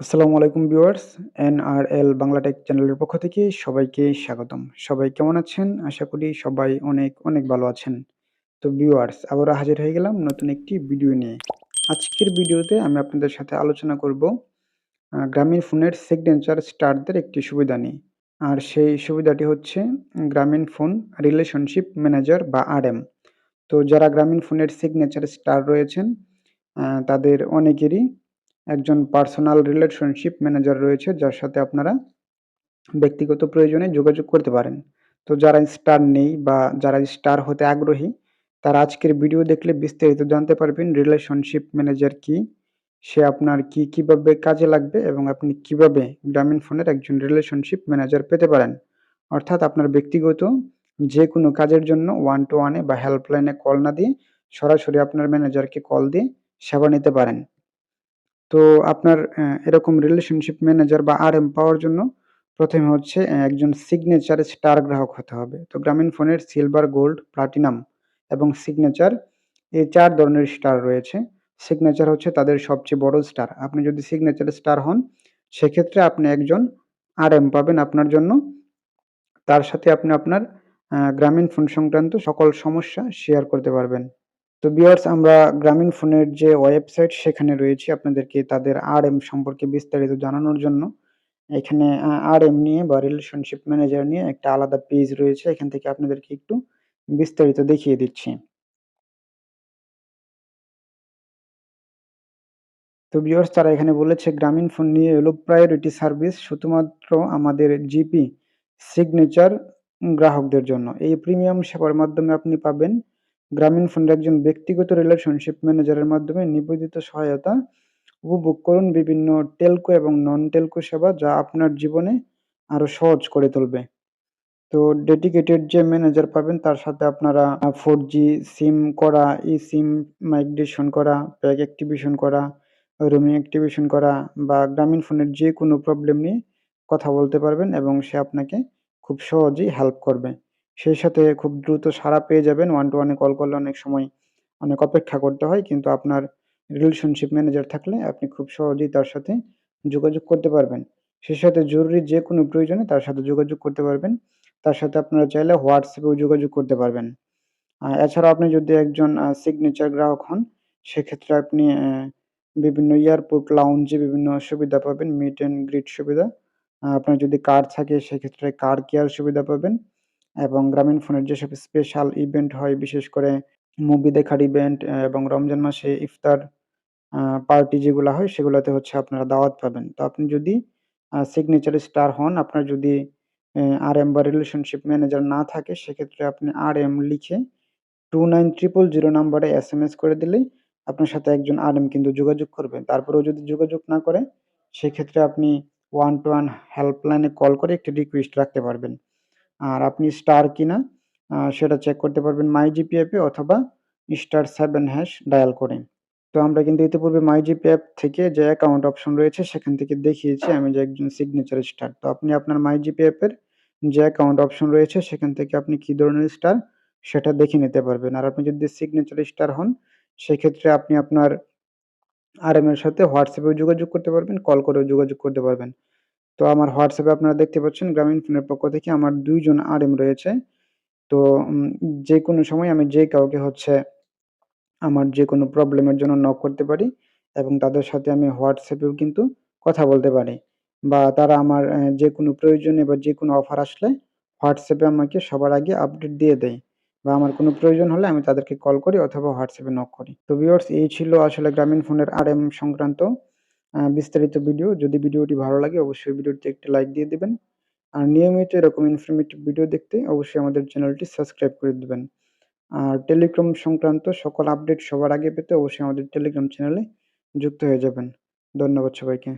আসসালামু আলাইকুম viewers, NRL Bangla take চ্যানেলের পক্ষ থেকে সবাইকে স্বাগতম। সবাই কেমন আছেন? আশা করি সবাই অনেক অনেক ভালো আছেন। তো ভিউয়ার্স, আবারও হাজির হয়ে গেলাম নতুন একটি ভিডিও নিয়ে। আজকের ভিডিওতে আমি আপনাদের সাথে আলোচনা করব গ্রামীণ ফোনের সিগনেচার স্টারদের একটি সুবিধা নিয়ে। আর সেই সুবিধাটি হচ্ছে গ্রামীণ ফোন রিলেশনশিপ ম্যানেজার বা আরএম তো যারা গ্রামীণ ফোনের সিগনেচার স্টার রয়েছেন তাদের অনেকেরই একজন পার্সোনাল রিলেশনশিপ ম্যানেজার রয়েছে, যার সাথে আপনারা ব্যক্তিগত প্রয়োজনে যোগাযোগ করতে পারেন। তো যারা স্টার নেই বা যারা স্টার হতে আগ্রহী, তারা আজকের ভিডিও দেখলে বিস্তারিত জানতে পারবেন রিলেশনশিপ ম্যানেজার কি, সে আপনার কি কীভাবে কাজে লাগবে এবং আপনি কীভাবে গ্রামীণ ফোনের একজন রিলেশনশিপ ম্যানেজার পেতে পারেন। অর্থাৎ আপনার ব্যক্তিগত যে কোনো কাজের জন্য ওয়ান টু ওয়ানে বা হেল্পলাইনে কল না দিয়ে সরাসরি আপনার ম্যানেজারকে কল দিয়ে সেবা নিতে পারেন। তো আপনার এরকম রিলেশনশিপ ম্যানেজার বা আর এম পাওয়ার জন্য প্রথমে হচ্ছে একজন সিগনেচার স্টার গ্রাহক হতে হবে। তো গ্রামীণ ফোনের সিলভার গোল্ড প্লাটিনাম এবং সিগনেচার এই চার ধরনের স্টার রয়েছে। সিগনেচার হচ্ছে তাদের সবচেয়ে বড় স্টার আপনি যদি সিগনেচার স্টার হন, সেক্ষেত্রে আপনি একজন আর এম পাবেন আপনার জন্য। তার সাথে আপনি আপনার গ্রামীণ ফোন সংক্রান্ত সকল সমস্যা শেয়ার করতে পারবেন। তো বিয়ার্স আমরা গ্রামীণ ফোনের যে ওয়েবসাইট সেখানে রয়েছি আপনাদেরকে তাদের আর এম সম্পর্কে বিস্তারিত জানানোর জন্য। এখানে আর এম নিয়ে বা রিলেশনশিপ ম্যানেজার নিয়ে একটা আলাদা পেজ রয়েছে। এখান থেকে আপনাদেরকে একটু বিস্তারিত দেখিয়ে দিচ্ছি। তো বিয়ার্স তারা এখানে বলেছে গ্রামীণ ফোন নিয়ে এলো প্রায়োরিটি সার্ভিস শুধুমাত্র আমাদের জিপি সিগনেচার গ্রাহকদের জন্য। এই প্রিমিয়াম সেবার মাধ্যমে আপনি পাবেন গ্রামীণ ফোনের একজন ব্যক্তিগত রিলেশনশিপ ম্যানেজারের মাধ্যমে নিবেদিত সহায়তা উপভোগ করুন বিভিন্ন টেলকো এবং নন টেলকো সেবা যা আপনার জীবনে আরও সহজ করে তুলবে। তো ডেডিকেটেড যে ম্যানেজার পাবেন, তার সাথে আপনারা ফোর জি সিম করা ই সিম মাইগ্রেশন করা প্যাক অ্যাক্টিভেশন করা রুমিং অ্যাক্টিভেশন করা বা গ্রামীণ ফোনের যে কোনো প্রবলেম নিয়ে কথা বলতে পারবেন এবং সে আপনাকে খুব সহজেই হেল্প করবে। সেই সাথে খুব দ্রুত সাড়া পেয়ে যাবেন। ওয়ান টু ওয়ানে কল করলে অনেক সময় অনেক অপেক্ষা করতে হয়। কিন্তু আপনার রিলেশনশিপ ম্যানেজার থাকলে আপনি খুব সহজেই তার সাথে যোগাযোগ করতে পারবেন। সেই সাথে জরুরি যে কোনো প্রয়োজনে তার সাথে যোগাযোগ করতে পারবেন। তার সাথে আপনারা চাইলে হোয়াটসঅ্যাপেও যোগাযোগ করতে পারবেন। এছাড়াও আপনি যদি একজন সিগনেচার গ্রাহক হন, সেক্ষেত্রে আপনি বিভিন্ন এয়ারপোর্ট লাউঞ্জে বিভিন্ন সুবিধা পাবেন। মিট অ্যান্ড গ্রিট সুবিধা। আপনার যদি কার থাকে, সেক্ষেত্রে কার কেয়ার সুবিধা পাবেন। এবং গ্রামীণ ফোনের যেসব স্পেশাল ইভেন্ট হয়, বিশেষ করে মুভি দেখার ইভেন্ট এবং রমজান মাসে ইফতার পার্টি যেগুলো হয়, সেগুলোতে হচ্ছে আপনারা দাওয়াত পাবেন। তো আপনি যদি সিগনেচার স্টার হন, আপনার যদি আর এম বা রিলেশনশিপ ম্যানেজার না থাকে, সেক্ষেত্রে আপনি আর এম লিখে টু নাইন ট্রিপল জিরো নাম্বারে এস এম এস করে দিলেই আপনার সাথে একজন আর এম কিন্তু যোগাযোগ করবে। তারপরেও যদি যোগাযোগ না করে, সেক্ষেত্রে আপনি ওয়ান টু ওয়ান হেল্পলাইনে কল করে একটি রিকোয়েস্ট রাখতে পারবেন। আর আপনি স্টার কিনা সেটা চেক করতে পারবেন মাই জিপি অ্যাপে অথবা স্টার সেভেন হ্যাশ ডায়াল করে। তো আমরা কিন্তু ইতিপূর্বে মাই জিপি অ্যাপ থেকে যে অ্যাকাউন্ট অপশন রয়েছে, সেখান থেকে দেখিয়েছি আমি যে একজন সিগনেচার স্টার তো আপনি আপনার মাই জিপি অ্যাপের যে অ্যাকাউন্ট অপশন রয়েছে, সেখান থেকে আপনি কী ধরনের স্টার সেটা দেখে নিতে পারবেন। আর আপনি যদি সিগনেচার স্টার হন, সেক্ষেত্রে আপনি আপনার আর এম এর সাথে হোয়াটসঅ্যাপেও যোগাযোগ করতে পারবেন কল করেও যোগাযোগ করতে পারবেন। তো আমার হোয়াটসঅ্যাপে আপনারা দেখতে পাচ্ছেন, গ্রামীণ ফোনের পক্ষ থেকে আমার দুইজন আর এম রয়েছে। তো যে কোনো সময় আমি যে কাউকে হচ্ছে আমার যে কোনো প্রবলেমের জন্য নক করতে পারি এবং তাদের সাথে আমি হোয়াটসঅ্যাপেও কিন্তু কথা বলতে পারি বা তারা আমার যে কোনো প্রয়োজনে বা যে কোনো অফার আসলে হোয়াটসঅ্যাপে আমাকে সবার আগে আপডেট দিয়ে দেয় বা আমার কোনো প্রয়োজন হলে আমি তাদেরকে কল করি অথবা হোয়াটসঅ্যাপে নক করি। তো ভিউয়ার্স এই ছিল আসলে গ্রামীণ ফোনের আর এম সংক্রান্ত বিস্তারিত ভিডিও। যদি ভিডিওটি ভালো লাগে, অবশ্যই ভিডিওটি একটি লাইক দিয়ে দেবেন। আর নিয়মিত এরকম ইনফরমেটিভ ভিডিও দেখতে অবশ্যই আমাদের চ্যানেলটি সাবস্ক্রাইব করে দেবেন। আর টেলিগ্রাম সংক্রান্ত সকল আপডেট সবার আগে পেতে অবশ্যই আমাদের টেলিগ্রাম চ্যানেলে যুক্ত হয়ে যাবেন। ধন্যবাদ সবাইকে।